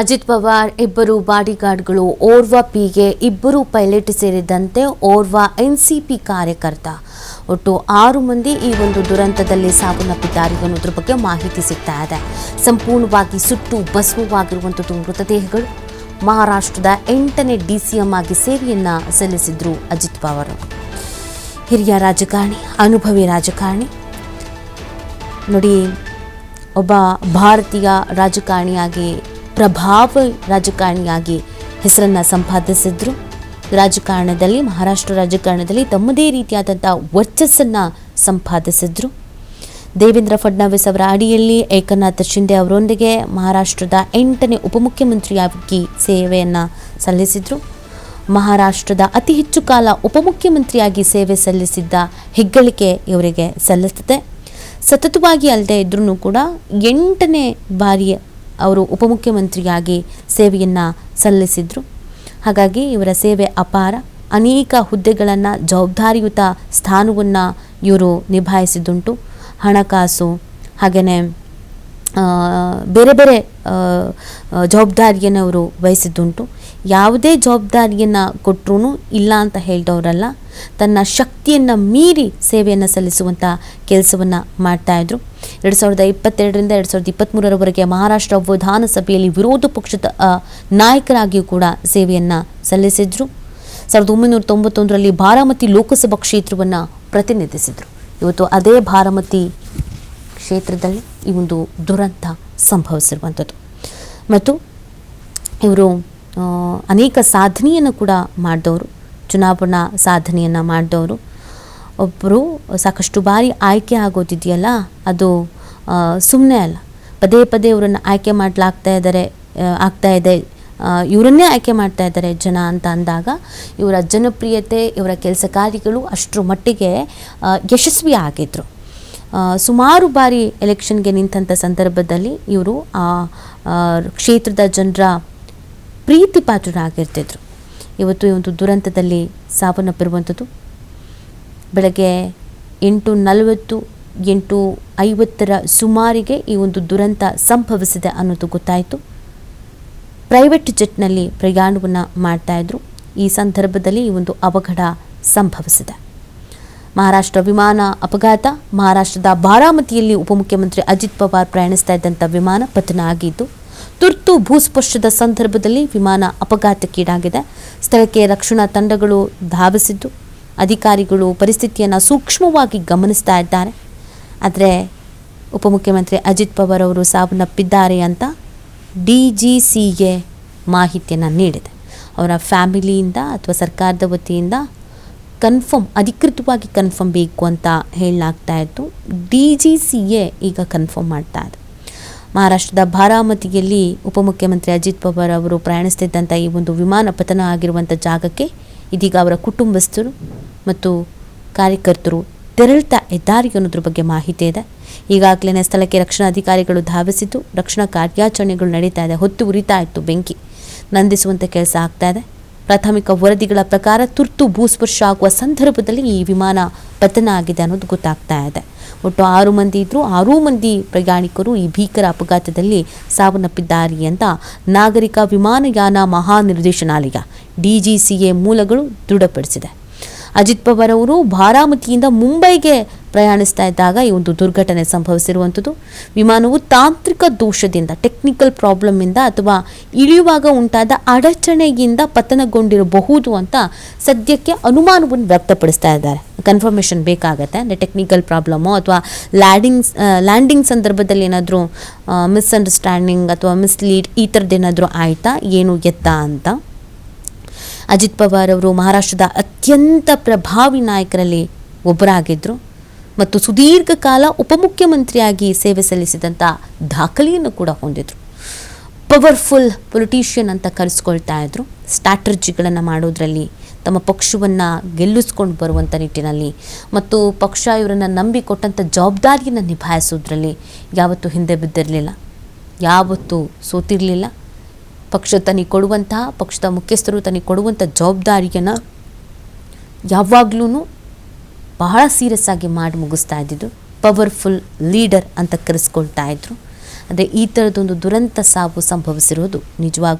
ಅಜಿತ್ ಪವಾರ್ ಇಬ್ಬರು ಬಾಡಿಗಾರ್ಡ್ಗಳು, ಓರ್ವ ಪಿಗೆ ಇಬ್ಬರು ಪೈಲಟ್ ಸೇರಿದಂತೆ ಓರ್ವ ಎನ್ಸಿಪಿ ಕಾರ್ಯಕರ್ತ. ಒಟ್ಟು ಆರು ಮಂದಿ ಈ ಒಂದು ದುರಂತದಲ್ಲಿ ಸಾವನ್ನಪ್ಪಿದ್ದಾರೆ ಅನ್ನೋದ್ರ ಬಗ್ಗೆ ಮಾಹಿತಿ ಸಿಗ್ತಾ ಇದೆ. ಸಂಪೂರ್ಣವಾಗಿ ಸುಟ್ಟು ಭಸ್ಮವಾಗಿರುವಂಥದ್ದು ಮೃತದೇಹಗಳು. ಮಹಾರಾಷ್ಟ್ರದ ಎಂಟನೇ ಡಿ ಸಿ ಎಂ ಆಗಿ ಸೇವೆಯನ್ನು ಸಲ್ಲಿಸಿದ್ರು ಅಜಿತ್ ಪವಾರ್. ಹಿರಿಯ ರಾಜಕಾರಣಿ, ಅನುಭವಿ ರಾಜಕಾರಣಿ. ನೋಡಿ, ಒಬ್ಬ ಭಾರತೀಯ ರಾಜಕಾರಣಿಯಾಗಿ ಪ್ರಭಾವ ರಾಜಕಾರಣಿಯಾಗಿ ಹೆಸರನ್ನು ಸಂಪಾದಿಸಿದ್ರು. ರಾಜಕಾರಣದಲ್ಲಿ, ಮಹಾರಾಷ್ಟ್ರ ರಾಜಕಾರಣದಲ್ಲಿ ತಮ್ಮದೇ ರೀತಿಯಾದಂಥ ವರ್ಚಸ್ಸನ್ನು ಸಂಪಾದಿಸಿದ್ರು. ದೇವೇಂದ್ರ ಫಡ್ನವೀಸ್ ಅವರ ಅಡಿಯಲ್ಲಿ ಏಕನಾಥ್ ಶಿಂದೆ ಅವರೊಂದಿಗೆ ಮಹಾರಾಷ್ಟ್ರದ ಎಂಟನೇ ಉಪಮುಖ್ಯಮಂತ್ರಿಯಾಗಿ ಸೇವೆಯನ್ನು ಸಲ್ಲಿಸಿದರು. ಮಹಾರಾಷ್ಟ್ರದ ಅತಿ ಹೆಚ್ಚು ಕಾಲ ಉಪಮುಖ್ಯಮಂತ್ರಿಯಾಗಿ ಸೇವೆ ಸಲ್ಲಿಸಿದ್ದ ಹೆಗ್ಗಳಿಕೆ ಇವರಿಗೆ ಸಲ್ಲಿಸುತ್ತದೆ ಸತತವಾಗಿ ಅಲ್ಲದೆ ಇದ್ರೂ ಕೂಡ ಎಂಟನೇ ಬಾರಿ ಅವರು ಉಪಮುಖ್ಯಮಂತ್ರಿಯಾಗಿ ಸೇವೆಯನ್ನು ಸಲ್ಲಿಸಿದರು. ಹಾಗಾಗಿ ಇವರ ಸೇವೆ ಅಪಾರ. ಅನೇಕ ಹುದ್ದೆಗಳನ್ನು, ಜವಾಬ್ದಾರಿಯುತ ಸ್ಥಾನವನ್ನು ಇವರು ನಿಭಾಯಿಸಿದ್ದುಂಟು. ಹಣಕಾಸು ಹಾಗೆಯೇ ಬೇರೆ ಬೇರೆ ಜವಾಬ್ದಾರಿಯನ್ನು ಅವರು ವಹಿಸಿದ್ದುಂಟು. ಯಾವುದೇ ಜವಾಬ್ದಾರಿಯನ್ನು ಕೊಟ್ಟರು ಇಲ್ಲ ಅಂತ ಹೇಳಿದವರಲ್ಲ, ತನ್ನ ಶಕ್ತಿಯನ್ನು ಮೀರಿ ಸೇವೆಯನ್ನು ಸಲ್ಲಿಸುವಂಥ ಕೆಲಸವನ್ನು ಮಾಡ್ತಾಯಿದ್ರು ಎರಡು ಸಾವಿರದ ಇಪ್ಪತ್ತೆರಡರಿಂದ ಎರಡು ಸಾವಿರದ ಇಪ್ಪತ್ತ್ಮೂರರವರೆಗೆ ಮಹಾರಾಷ್ಟ್ರ ವಿಧಾನಸಭೆಯಲ್ಲಿ ವಿರೋಧ ಪಕ್ಷದ ನಾಯಕರಾಗಿಯೂ ಕೂಡ ಸೇವೆಯನ್ನು ಸಲ್ಲಿಸಿದ್ರು. ಸಾವಿರದ ಒಂಬೈನೂರ ತೊಂಬತ್ತೊಂದರಲ್ಲಿ ಬಾರಾಮತಿ ಲೋಕಸಭಾ ಕ್ಷೇತ್ರವನ್ನು ಪ್ರತಿನಿಧಿಸಿದರು. ಇವತ್ತು ಅದೇ ಬಾರಾಮತಿ ಕ್ಷೇತ್ರದಲ್ಲಿ ಈ ಒಂದು ದುರಂತ ಸಂಭವಿಸಿರುವಂಥದ್ದು. ಮತ್ತು ಇವರು ಅನೇಕ ಸಾಧನೆಯನ್ನು ಕೂಡ ಮಾಡಿದವರು, ಚುನಾವಣಾ ಸಾಧನೆಯನ್ನು ಮಾಡಿದವರು. ಒಬ್ಬರು ಸಾಕಷ್ಟು ಬಾರಿ ಆಯ್ಕೆ ಆಗೋದಿದೆಯಲ್ಲ, ಅದು ಸುಮ್ಮನೆ ಅಲ್ಲ. ಪದೇ ಪದೇ ಇವರನ್ನು ಆಯ್ಕೆ ಮಾಡಲಾಗ್ತಾ ಇದ್ದಾರೆ ಆಗ್ತಾ ಇದೆ. ಇವರನ್ನೇ ಆಯ್ಕೆ ಮಾಡ್ತಾ ಇದ್ದಾರೆ ಜನ ಅಂತ ಅಂದಾಗ ಇವರ ಜನಪ್ರಿಯತೆ ಇವರ ಕೆಲಸ ಕಾರ್ಯಗಳು ಅಷ್ಟರ ಮಟ್ಟಿಗೆ ಯಶಸ್ವಿ ಆಗಿದ್ರು. ಸುಮಾರು ಬಾರಿ ಎಲೆಕ್ಷನ್ಗೆ ನಿಂತಹ ಸಂದರ್ಭದಲ್ಲಿ ಇವರು ಆ, ಕ್ಷೇತ್ರದ ಜನರ ಪ್ರೀತಿ ಪಾತ್ರರಾಗಿರ್ತಿದ್ರು ಇವತ್ತು ಈ ಒಂದು ದುರಂತದಲ್ಲಿ ಸಾವನ್ನಪ್ಪಿರುವಂಥದ್ದು ಬೆಳಗ್ಗೆ ಎಂಟು ನಲವತ್ತು ಎಂಟು ಐವತ್ತರ ಸುಮಾರಿಗೆ ಈ ಒಂದು ದುರಂತ ಸಂಭವಿಸಿದೆ ಅನ್ನೋದು ಗೊತ್ತಾಯಿತು. ಪ್ರೈವೇಟ್ ಜೆಟ್ನಲ್ಲಿ ಪ್ರಯಾಣವನ್ನು ಮಾಡ್ತಾಯಿದ್ರು ಈ ಸಂದರ್ಭದಲ್ಲಿ ಈ ಒಂದು ಅವಘಡ ಸಂಭವಿಸಿದೆ. ಮಹಾರಾಷ್ಟ್ರ ವಿಮಾನ ಅಪಘಾತ, ಮಹಾರಾಷ್ಟ್ರದ ಬಾರಾಮತಿಯಲ್ಲಿ ಉಪಮುಖ್ಯಮಂತ್ರಿ ಅಜಿತ್ ಪವಾರ್ ಪ್ರಯಾಣಿಸ್ತಾ ಇದ್ದಂಥ ವಿಮಾನ ಪತನ ಆಗಿದ್ದು, ತುರ್ತು ಭೂಸ್ಪರ್ಶದ ಸಂದರ್ಭದಲ್ಲಿ ವಿಮಾನ ಅಪಘಾತಕ್ಕೀಡಾಗಿದೆ. ಸ್ಥಳಕ್ಕೆ ರಕ್ಷಣಾ ತಂಡಗಳು ಧಾವಿಸಿದ್ದು, ಅಧಿಕಾರಿಗಳು ಪರಿಸ್ಥಿತಿಯನ್ನು ಸೂಕ್ಷ್ಮವಾಗಿ ಗಮನಿಸ್ತಾ ಇದ್ದಾರೆ. ಆದರೆ ಉಪಮುಖ್ಯಮಂತ್ರಿ ಅಜಿತ್ ಪವಾರ್ ಅವರು ಸಾವನ್ನಪ್ಪಿದ್ದಾರೆ ಅಂತ ಡಿ ಜಿ ಸಿಗೆ ಮಾಹಿತಿಯನ್ನು ನೀಡಿದೆ. ಅವರ ಫ್ಯಾಮಿಲಿಯಿಂದ ಅಥವಾ ಸರ್ಕಾರದ ವತಿಯಿಂದ ಕನ್ಫರ್ಮ್, ಅಧಿಕೃತವಾಗಿ ಕನ್ಫರ್ಮ್ ಬೇಕು ಅಂತ ಹೇಳಲಾಗ್ತಾ ಇತ್ತು. ಡಿ ಜಿ ಸಿಗೆ ಈಗ ಕನ್ಫರ್ಮ್ ಮಾಡ್ತಾ ಇದೆ. ಮಹಾರಾಷ್ಟ್ರದ ಬಾರಾಮತಿಯಲ್ಲಿ ಉಪಮುಖ್ಯಮಂತ್ರಿ ಅಜಿತ್ ಪವಾರ್ ಅವರು ಪ್ರಯಾಣಿಸ್ತಿದ್ದಂಥ ಈ ಒಂದು ವಿಮಾನ ಪತನ ಆಗಿರುವಂಥ ಜಾಗಕ್ಕೆ ಇದೀಗ ಅವರ ಕುಟುಂಬಸ್ಥರು ಮತ್ತು ಕಾರ್ಯಕರ್ತರು ತೆರಳ್ತಾ ಇದ್ದಾರೆ ಅನ್ನೋದ್ರ ಬಗ್ಗೆ ಮಾಹಿತಿ ಇದೆ. ಈಗಾಗಲೇ ಸ್ಥಳಕ್ಕೆ ರಕ್ಷಣಾ ಅಧಿಕಾರಿಗಳು ಧಾವಿಸಿದ್ದು, ರಕ್ಷಣಾ ಕಾರ್ಯಾಚರಣೆಗಳು ನಡೀತಾ ಇದೆ. ಹೊತ್ತು ಉರಿತಾ ಇತ್ತು ಬೆಂಕಿ. ನಂದಿಸುವಂಥ ಕೆಲಸ ಆಗ್ತಾ ಇದೆ. ಪ್ರಾಥಮಿಕ ವರದಿಗಳ ಪ್ರಕಾರ ತುರ್ತು ಭೂಸ್ಪರ್ಶ ಆಗುವ ಸಂದರ್ಭದಲ್ಲಿ ಈ ವಿಮಾನ ಪತನ ಆಗಿದೆ ಅನ್ನೋದು ಗೊತ್ತಾಗ್ತಾ ಇದೆ. ಒಟ್ಟು ಆರು ಮಂದಿ ಇದ್ದರು ಆರೂ ಮಂದಿ ಪ್ರಯಾಣಿಕರು ಈ ಭೀಕರ ಅಪಘಾತದಲ್ಲಿ ಸಾವನ್ನಪ್ಪಿದ್ದಾರೆ ಅಂತ ನಾಗರಿಕ ವಿಮಾನಯಾನ ಮಹಾನಿರ್ದೇಶನಾಲಯ ಡಿಜಿಸಿಎ ಮೂಲಗಳು ದೃಢಪಡಿಸಿದೆ. ಅಜಿತ್ ಪವಾರ್ ಅವರು ಬಾರಾಮತಿಯಿಂದ ಮುಂಬೈಗೆ ಪ್ರಯಾಣಿಸ್ತಾ ಇದ್ದಾಗ ಈ ಒಂದು ದುರ್ಘಟನೆ ಸಂಭವಿಸಿರುವಂಥದ್ದು. ವಿಮಾನವು ತಾಂತ್ರಿಕ ದೋಷದಿಂದ ಟೆಕ್ನಿಕಲ್ ಪ್ರಾಬ್ಲಮ್ಮಿಂದ ಅಥವಾ ಇಳಿಯುವಾಗ ಉಂಟಾದ ಅಡಚಣೆಯಿಂದ ಪತನಗೊಂಡಿರಬಹುದು ಅಂತ ಸದ್ಯಕ್ಕೆ ಅನುಮಾನವನ್ನು ವ್ಯಕ್ತಪಡಿಸ್ತಾ ಇದ್ದಾರೆ. ಕನ್ಫರ್ಮೇಷನ್ ಬೇಕಾಗತ್ತೆ. ಅಂದರೆ ಟೆಕ್ನಿಕಲ್ ಪ್ರಾಬ್ಲಮ್ಮು ಅಥವಾ ಲ್ಯಾಂಡಿಂಗ್ ಲ್ಯಾಂಡಿಂಗ್ ಸಂದರ್ಭದಲ್ಲಿ ಏನಾದರೂ ಮಿಸ್ಅಂಡರ್ಸ್ಟ್ಯಾಂಡಿಂಗ್ ಅಥವಾ ಮಿಸ್ಲೀಡ್ ಈ ಥರದ್ದೇನಾದರೂ ಆಯಿತಾ, ಏನು ಎತ್ತಾ ಅಂತ. ಅಜಿತ್ ಪವಾರ್ ಅವರು ಮಹಾರಾಷ್ಟ್ರದ ಅತ್ಯಂತ ಪ್ರಭಾವಿ ನಾಯಕರಲ್ಲಿ ಒಬ್ಬರಾಗಿದ್ದರು ಮತ್ತು ಸುದೀರ್ಘ ಕಾಲ ಉಪಮುಖ್ಯಮಂತ್ರಿಯಾಗಿ ಸೇವೆ ಸಲ್ಲಿಸಿದಂಥ ದಾಖಲೆಯನ್ನು ಕೂಡ ಹೊಂದಿದ್ರು. ಪವರ್ಫುಲ್ ಪೊಲಿಟೀಷಿಯನ್ ಅಂತ ಕರೆಸ್ಕೊಳ್ತಾ ಇದ್ರು. ಸ್ಟ್ರಾಟರ್ಜಿಗಳನ್ನು ಮಾಡೋದರಲ್ಲಿ ತಮ್ಮ ಪಕ್ಷವನ್ನು ಗೆಲ್ಲಿಸ್ಕೊಂಡು ಬರುವಂಥ ನಿಟ್ಟಿನಲ್ಲಿ ಮತ್ತು ಪಕ್ಷ ಇವರನ್ನು ನಂಬಿಕೊಟ್ಟಂಥ ಜವಾಬ್ದಾರಿಯನ್ನು ನಿಭಾಯಿಸೋದ್ರಲ್ಲಿ ಯಾವತ್ತೂ ಹಿಂದೆ ಬಿದ್ದಿರಲಿಲ್ಲ. ಯಾವತ್ತೂ ಸೋತಿರಲಿಲ್ಲ. ಪಕ್ಷ ತನಗೆ ಕೊಡುವಂತಹ, ಪಕ್ಷದ ಮುಖ್ಯಸ್ಥರು ತನಗೆ ಕೊಡುವಂಥ ಜವಾಬ್ದಾರಿಯನ್ನು ಯಾವಾಗಲೂ ಬಹಳ ಸೀರಿಯಸ್ ಆಗಿ ಮಾಡಿ ಮುಗಿಸ್ತಾ ಇದ್ದಿದ್ದು. ಪವರ್ಫುಲ್ ಲೀಡರ್ ಅಂತ ಕರೆಸ್ಕೊಳ್ತಾ ಇದ್ರು. ಅಂದರೆ ಈ ಥರದೊಂದು ದುರಂತ ಸಾವು ಸಂಭವಿಸಿರೋದು ನಿಜವಾಗ್ಲೂ